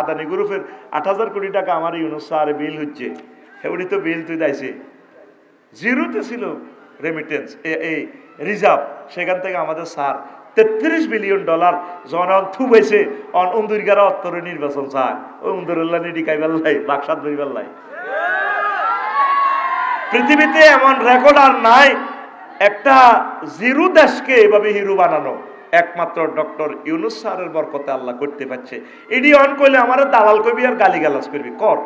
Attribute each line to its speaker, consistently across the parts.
Speaker 1: আদানি গ্রুপের আট হাজার কোটি টাকা আমার ইউনুস স্যার বিল হচ্ছে। হেউনি তো বিল তুই দাইছে। জিরোতে ছিল রেমিটেন্স এই রিজার্ভ সেখান থেকে আমাদের স্যার তেত্রিশ বিলিয়ন ডলার জন থু হয়েছে অন উন্দুরগারা অত্তরে নির্বাচন চায়। ওই উন্দুরুল্লাহ নিডিকাই বেল্লাই বাক্সাত বই বেল্লাই পৃথিবীতে এমন রেকর্ড আর নাই, একটা জিরো দেশকে এভাবে হিরো বানানো। একমাত্র ডক্টর ইউনুস স্যারের বরকতে আল্লাহ করতে পারছে। এডি অন করলে আমার দালাল কবি আর গালি গালাজ করবি, কর।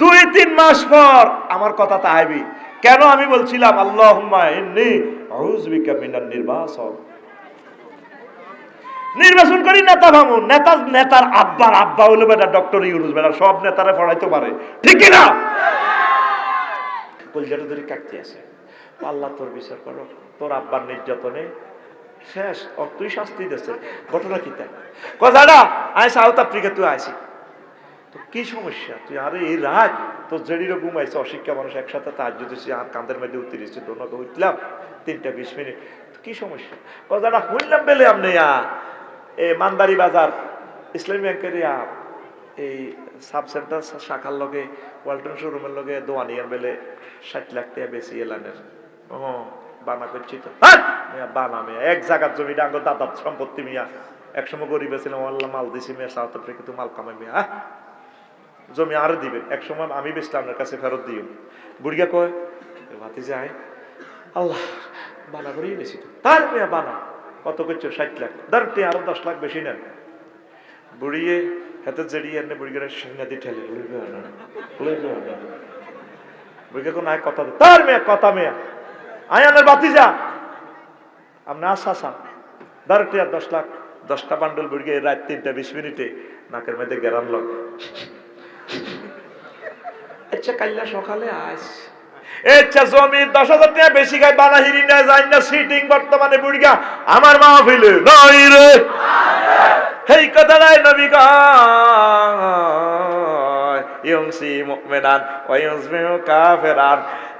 Speaker 1: দুই, তিন মাস পর আমার কথা তাইবি কেন আমি বলছিলাম আল্লাহ নির্বাসন নির্বাচন করি নেতা ভাবু, নেতা, নেতার আব্বার আব্বা হলো বেটা ডক্টর ইউনুস বেটা, সব নেতারা পড়াইতে পারে। ঠিক না কলজাটা ধরে কাটতে আছে। আল্লাহ তোর বিচার করো, তোর আব্বার নির্যাতনে শেষ। ও তুই শাস্তি দিচ্ছে ঘটনা কি তাই কথাটা আয় সাউথ আফ্রিকা, তুই আইসি তো কি সমস্যা? তুই আরে, এই রাত তোর জেডিরও ঘুমাইছে অশিক্ষা মানুষ একসাথে তার যদি আর কাঁধের মধ্যে উত্তরিছে দোনোকে উঠলাম, তিনটা বিশ মিনিট। তো কি সমস্যা? কথাটা শুনলাম বেলে আপনি এ মানবাড়ি বাজার, ইসলামী ব্যাংকের এই সাব সেন্টার শাখার লগে, ওয়ালটন শোরুমের লগে দোয়ানিয়ার বেলে ষাট লাখ টাকা বেশি এলানের। ও বানা করছি তো বানা মিয়া এক জায়গার জমি ডাঙ্গ দাদার সম্পত্তি মিয়া একসময় গরিব ছিলাম আল্লাহ মাল দিছি মিয়া সাউথ আফ্রিকা তো মাল কামাই মিয়া হ্যাঁ জমি আর দিবেন এক সময় আমি বেশি আপনার কাছে ফেরত দিও বুড়িয়া কয় ভাতি যায় আল্লাহ বানা করেই বেশি তো তার মেয়া বানা কত করছ ষাট লাখ ধর তুই আরও দশ লাখ বেশি নেন বুড়িয়ে হাতে জড়িয়ে এনে বুড়িয়ে সিংহাদি ঠেলে বুড়িকে কোন আয় কথা তার মেয়ে কথা মেয়া আয় আনের বাতি যা আপনি আসা আসা ধর আর দশ লাখ। দশটা বান্ডল বুড়িয়ে রাত তিনটা বিশ মিনিটে নাকের মধ্যে গেরান লগ আচ্ছা কাল্লা সকালে আস। আচ্ছা জমি দশ হাজার টাকা বেশি গায় বানাহিরি না যাই না সিটিং বর্তমানে বুড়িগা আমার মা ফিলে নই রে। এই নবী কাফিরান।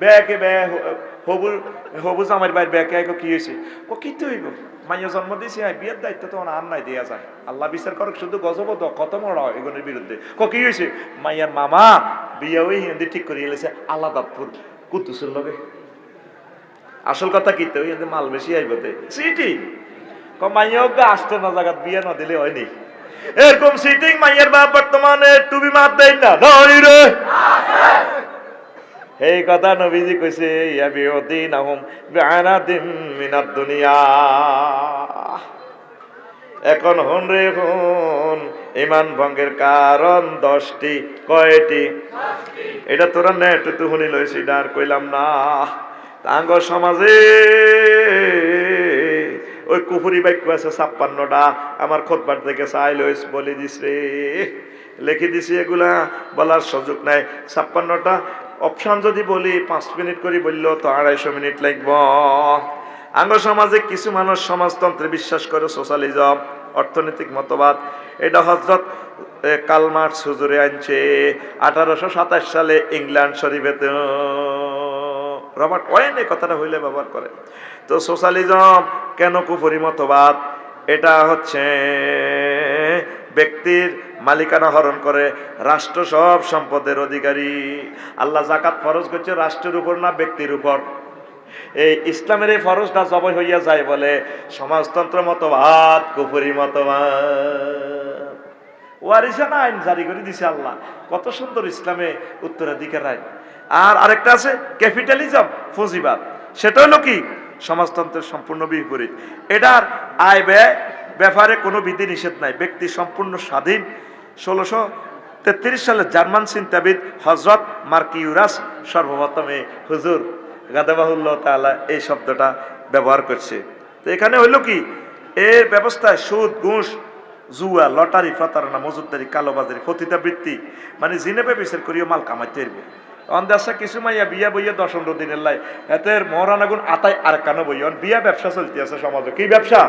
Speaker 1: ব্যাকে ব্যা হবুর হবু জামাইর বাইর ব্যাকে আইকো কি হয়েছে ও কি তো হইব? মাইয়া জন্ম দিয়েছে আই বিয়ের দায়িত্ব তো আর নাই দেয়া যায়। আল্লাহ বিচার করক, শুধু গজব দ কত মরা হয় এগুলোর বিরুদ্ধে। ক, কি হয়েছে মাইয়ার মামা, বিয়ে ওই হিন্দি ঠিক করে এলেছে আলাদা ফুল কুদ্দুসের লগে। আসল কথা কি তো যে মাল বেশি আইব তে। সিটি! মাইয়া আসতে না জায়গা বিয়ে না দিলে হয়নি। এরকম সিটিং মাইয়ের বাপ বর্তমানে টুবি মাত দেয় না নই রে। এই কথা নবীজি কইছে ইয়া বিউদিন আহুম বিআনাদিম মিনাদ দুনিয়া। এখন হন রে হন ইমান ভঙ্গের কারণ দশটি কয়টি? এটা তোরা নেট তুই শুনি লইছি আর কইলাম না। তাঙ্গ সমাজে ওই কুফুরি বাক্য আছে ছাপ্পান্নটা আমার খোদবার থেকে চাই লইস বলে দিস রে। লিখে দিছি এগুলা বলার সুযোগ নাই। ছাপ্পান্নটা অপশন যদি বলি, পাঁচ মিনিট করে বললেও তো আড়াইশো মিনিট লাগব। আঙ্গ সমাজে কিছু মানুষ সমাজতন্ত্রে বিশ্বাস করে, সোশ্যালিজম, অর্থনৈতিক মতবাদ। এটা হজরত কালমার্স হুজুরে আনছে, আঠারোশো সাতাশ সালে ইংল্যান্ড শরীফেতে রবার্ট ওয়েন এই কথাটা হইলে ব্যবহার করে। তো সোশ্যালিজম কেন কুফরি মতবাদ? এটা হচ্ছে ব্যক্তির মালিকানা হরণ করে, রাষ্ট্র সব সম্পদের অধিকারী। আল্লাহ জাকাত ফরজ করছে রাষ্ট্রের উপর না ব্যক্তির উপর। এই ইসলামের এই ফরজটা জবই হইয়া যায় বলে, সমাজতন্ত্র মতবাদ, কুফরি মতবাদ। ওয়ারিসানা আইন জারি করে দিছে আল্লাহ। কত সুন্দর ইসলামে উত্তরাধিকার আইন। আর আরেকটা আছে, ক্যাপিটালিজম, ফজিবাদ। সেটা হলো কি? সমাজতন্ত্রের সম্পূর্ণ বিপরীত। এটার আয় ব্যয়, ব্যাপারে কোনো বিধি নিষেধ নাই। ব্যক্তি সম্পূর্ণ স্বাধীন। ষোলোশো তেত্রিশ সালে জার্মান চিন্তাবিদ হজরত মার্কিউরাস সর্বপ্রথম হুজুর গাদাবাহুল্লাহ তাআলা এই শব্দটা ব্যবহার করছে। তো এখানে হইল কি? এর ব্যবস্থায় সুদ, ঘুষ, জুয়া, লটারি, প্রতারণা, মজুদারি, কালোবাজারি, পতিতাবৃত্তি মানে জিনেবে বিচার করিও মাল কামাইতে পারবে অন্দাসা কিছু মাইয়া বিয়া বইয়া দশম দিনের লাই, এতের মহারানা গুণ আতাই আর কানো বই অন বিয়া ব্যবসা চলতে আছে সমাজে। কি ব্যবসা?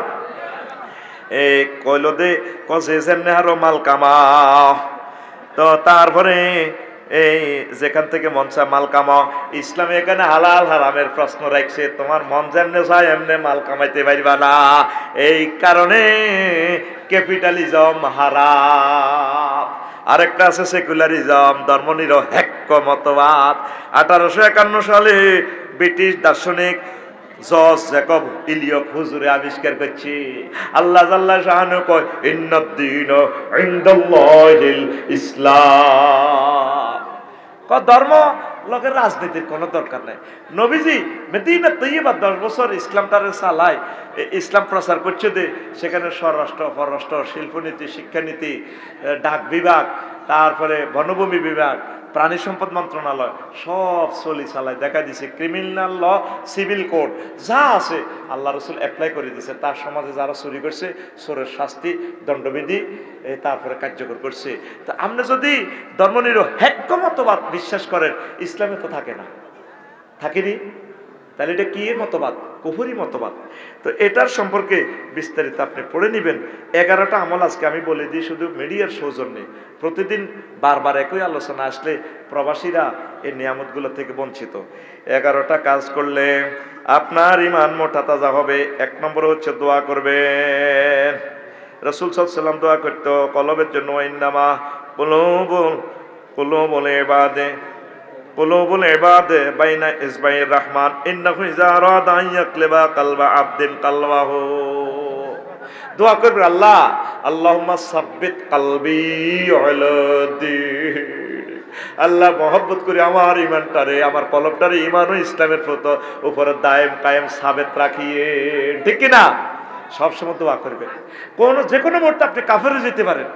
Speaker 1: এই কইল দে কসে যেমনে হারো মাল কামা তো তারপরে এই যেখান থেকে মন চায় মাল কামাও। ইসলামে এখানে হালাল হারামের প্রশ্ন রাখছে, তোমার মন যেমনে চায় এমনি মাল কামাইতে পারবা না। এই কারণে ক্যাপিটালিজম হারাম। আরেকটা আছে সেকুলারিজম, ধর্মনিরপেক্ষ মতবাদ। আঠারোশো একান্ন সালে ব্রিটিশ দার্শনিক জজ জ্যাকব ইলিয়ক হুজুরে আবিষ্কার করছি। আল্লাহ জাল্লাহ শাহানু কয়, ইন্নাদ্দিন ইনদাল্লাহিল ইসলাম। ক, ধর্ম লোকের রাজনীতির কোনো দরকার নাই। নবীজি মেদিনা তৈবা দশ বছর ইসলাম তার চালায় ইসলাম প্রচার করছে দে সেখানে স্বরাষ্ট্র, পররাষ্ট্র, শিল্পনীতি, শিক্ষানীতি ডাক বিভাগ তারপরে বনভূমি বিভাগ, প্রাণী সম্পদ মন্ত্রণালয়, সব চলি চালায়। দেখা দিছে ক্রিমিনাল ল সিভিল কোড যা আছে আল্লাহ রসুল অ্যাপ্লাই করে দিছে। তার সমাজে যারা চুরি করছে, চোরের শাস্তি, দণ্ডবিধি তারপরে কার্যকর করছে। তো আপনি যদি ধর্মনিরপেক্ষ মতবাদ বিশ্বাস করেন, ইসলামে তো থাকে না। থাকেনি? তাহলে এটা কি মতবাদ? কুফুরি মতবাদ। তো এটার সম্পর্কে বিস্তারিত আপনি পড়ে নেবেন। এগারোটা আমল আজকে আমি বলে দিই, শুধু মিডিয়ার সৌজন্যে। প্রতিদিন বারবার একই আলোচনা আসলে প্রবাসীরা এই নিয়ামতগুলো থেকে বঞ্চিত। এগারোটা কাজ করলে আপনার ইমান মোটা তাজা হবে। এক নম্বর হচ্ছে দোয়া করবেন। রসুল সাল্লাম দোয়া করতো, কলবের জন্য ইন্নামা কুলুবুল কুলুবুল ইবাদে কুলুবুল ইবাদে বাইনা ইসবাইর রহমান ইন্নাহু ইযা আরাদা আন ইয়াকলিবা কালবা আবদিন কালবাহু দোয়া করবে আল্লাহ, আল্লাহুম্মা সাব্বিত কালবি আলা আল্লাহ মহব্বত করে আমার ইমানটারে আমার কলবটারে ইমান ও ইসলামের প্রত উপরে দায়েম, কায়েম, সাবেত রাখিয়ে। ঠিক কি না সবসময় দোয়া করবেন। কোন যে কোনো মুহূর্তে আপনি কাফেরে যেতে পারেন।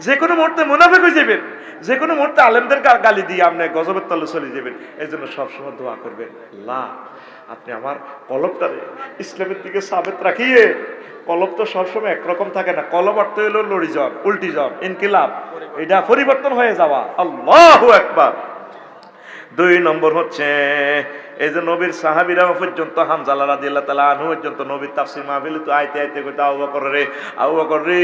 Speaker 1: যে কোনো মুহূর্তে মুনাফেক হয়ে যাবেন। যে কোনো মুহূর্তে আলেমদের গালি দিয়ে আপনি গজবের তলে চলে যাবেন। এই জন্য সবসময় দোয়া করবেন লা আপনি আমার কলবটা ইসলামের দিকে সাবেত রাখিয়ে কলব তো সবসময় একরকম থাকে না। কলম অর্থ হলো লড়ি জন উল্টি জন ইনকিলাব। এটা পরিবর্তন হয়ে যাওয়া। আল্লাহ একবার দুই নম্বর হচ্ছে এই যে নবীর সাহাবিরা পর্যন্ত হামজালা রাদিয়াল্লাহ তাআলা আনহু পর্যন্ত নবীর তাফসীর মাহফিলে তো আইতে আইতে কইতে, আবু বকর রে, আবু বকর রে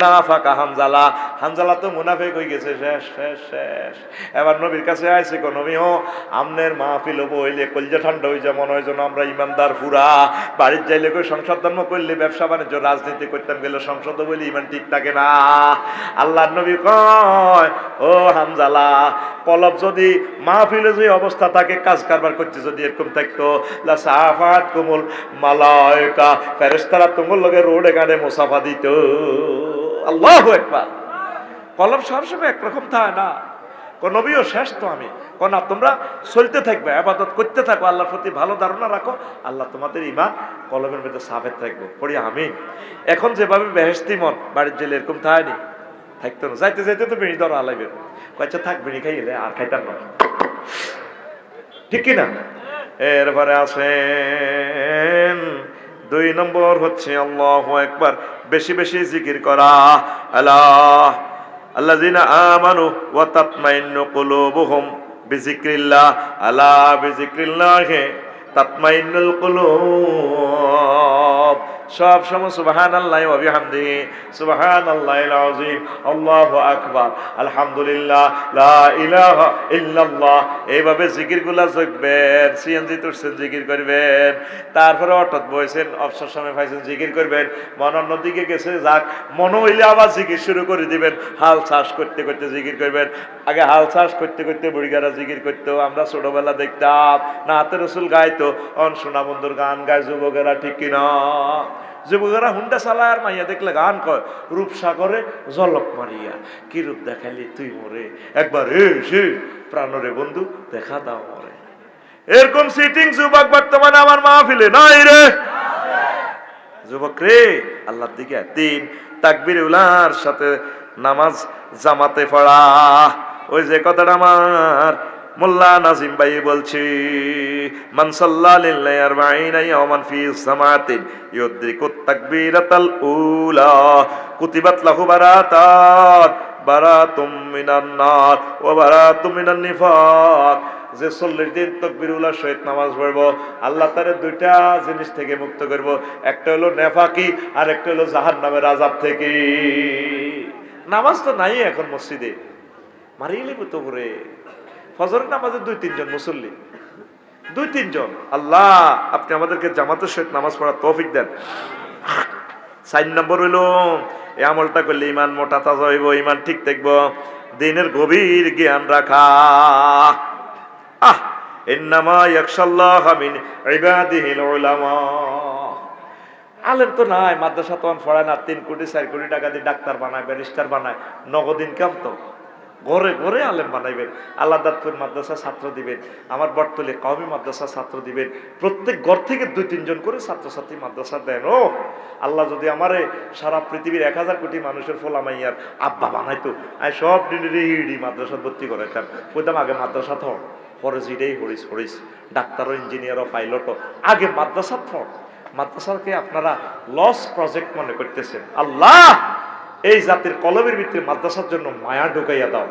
Speaker 1: না ফাকা হামজালা। হামজালা তো মুনাফিক হয়ে গেছে, শেষ শেষ শেষ। এবার নবীর কাছে আইছে কো, নবী ও আমনের মাহফিল বইলে কলজা ঠান্ডা হয়ে যায় মনে হয় যেন আমরা ইমানদার পুরা বাড়ির যাইলে কই সংসার ধর্ম করলে ব্যবসা বাণিজ্য, রাজনীতি করতাম, গেলে সংসদ বলি ইমান ঠিক থাকে না। আল্লাহ নবী কয়, ও হামজালা কলব যদি মাহফিলে যে অবস্থা থাকে, কাজ কারবার করতে যদি এরকম থাকতো লা সাফাত কুমুল মালায়কা, ফেরেশতারা তোমার লগে রোড এখানে মুসাফা দিত। আল্লাহু আকবার। কলম সবসময় একরকম থাকে না। নবীও শেষ তো আমি। না, তোমরা চলতে থাকবে, আবাদত করতে থাকো, আল্লাহর প্রতি ভালো ধারণা রাখো, আল্লাহ তোমাদের ইমান কলমের মধ্যে সাবেত থাকব। পড়ি আমি এখন যেভাবে বেহেস্তি মন, বাড়ির জেলে এরকম থাকেনি। থাকতো না। যাইতে যাইতে তো বিড়ি ধরা আলাইবে কয়েছে থাক, বিড়ি খাইলে আর খাইতাম না। ঠিক কিনা? এরপরে আসেন, দুই নম্বর হচ্ছে আল্লাহ একবার বেশি বেশি জিকির করা। আল্লাহ, আল্লাযিনা আমানু ওয়া তাতমাইন্নু কুলুবুহুম বিজিক্রিল্লাহ আলা বিজিক্রিল্লাহ তাতমাইন্নুল কুলুব। সব সময় সুবাহান আল্লাহ অবিহামদি সুবাহান আল্লাহ আজিম আল্লাহ আকবার, আলহামদুলিল্লাহ, লা ইলাহা ইল্লাল্লাহ। এইভাবে জিকিরগুলা জগবেন, সিএনজি তুলছেন, জিকির করবেন। তারপরে অটত বইছেন, অবসর সময় পাইছেন, জিকির করবেন। মন অন্যদিকে গেছে, যাক মন হইলে আবার জিকির শুরু করে দিবেন। হাল চাষ করতে করতে জিকির করবেন। আগে হাল চাষ করতে করতে বুড়িগারা জিকির করতো, আমরা ছোটবেলা দেখতাম না হাতে রসুল গাইতো, অন সোনা বন্ধুর গান গায় যুবকেরা, ঠিক কিনা? যুবকেরা হুন্ডা চালায় আর মাইয়া দেখলে গান কয়, রূপ সাগরে জলক মারিয়া, কি রূপ দেখালি তুই মরে? একবার এ, সে, প্রাণরে বন্ধু, দেখা দাও মরে। এরকম সিটিং যুবক বর্তমানে আমার মাহফিলে নাই রে। যুবক রে, আল্লাহর দিকে তিন তাকবির উলার সাথে নামাজ জামাতে পড়া। ওই যে কথাটা আমার মোল্লা নাজিম ভাই বলছি, মান সাল্লা লিল্লাহি আরবাঈনা ইয়াওমান ফি সামাতিন ইউদ্রিকুত তাকবীরাতাল উলা কুতিবাত লাহু বারাতাত বারাতুম মিনান নার ওয়া বারাতুম মিনান নিফাক। যে চল্লিশ দিন তকবিরুল্লাহ সহিত নামাজ পড়ব, আল্লাহ তারে দুইটা জিনিস থেকে মুক্ত করব। একটা হলো নেফাকি, আর একটা হলো জাহান নামের আজাব থেকে। নামাজ তো নাই এখন মসজিদে। মারিয়ে তো ফজরের নামাজে দুই, তিনজন মুসল্লি। দুই, তিনজন। আল্লাহ, আপনি আমাদেরকে জামাতের সহিত নামাজ পড়ার তৌফিক দেন। চার নম্বর হইল, এই আমলটা করলে ইমান মোটা তাজা হইব ইমান ঠিক থাকব দিনের গভীর জ্ঞান রাখা। আহ! ইন্নামা ইয়াকশাল্লাহ মিন ইবাদিহিল উলামা। আলেম তো নাই, মাদ্রাসা তো পড়ায় না। তিন কোটি, চার কোটি টাকা দিয়ে ডাক্তার বানায়, ব্যারিস্টার বানায়। নগদ ইনকাম তো। ঘরে ঘরে আলেম বানাইবেন। আল্লাহদাতপুর মাদ্রাসা ছাত্র দিবেন, আমার বটতলে কওমি মাদ্রাসা ছাত্র দিবেন। প্রত্যেক ঘর থেকে দুই তিনজন করে ছাত্রছাত্রী মাদ্রাসা দেন, ও। আল্লাহ যদি আমারে সারা পৃথিবীর এক হাজার কোটি মানুষের ফল ফোলামাইয়ার আব্বা বানাইতো, আমি সব হিড়ি মাদ্রাসা ভর্তি করাইতাম। কইতাম, আগে মাদ্রাসা থর পরে জিডেই হরিস হরিস। ডাক্তারও, ইঞ্জিনিয়ারও, পাইলটও, আগে মাদ্রাসা থর মাদ্রাসাকে আপনারা লস প্রজেক্ট মনে করতেছেন। আল্লাহ! এই জাতির কলমের ভিতরে মাদ্রাসার জন্য মায়া ঢুকাইয়া দাও।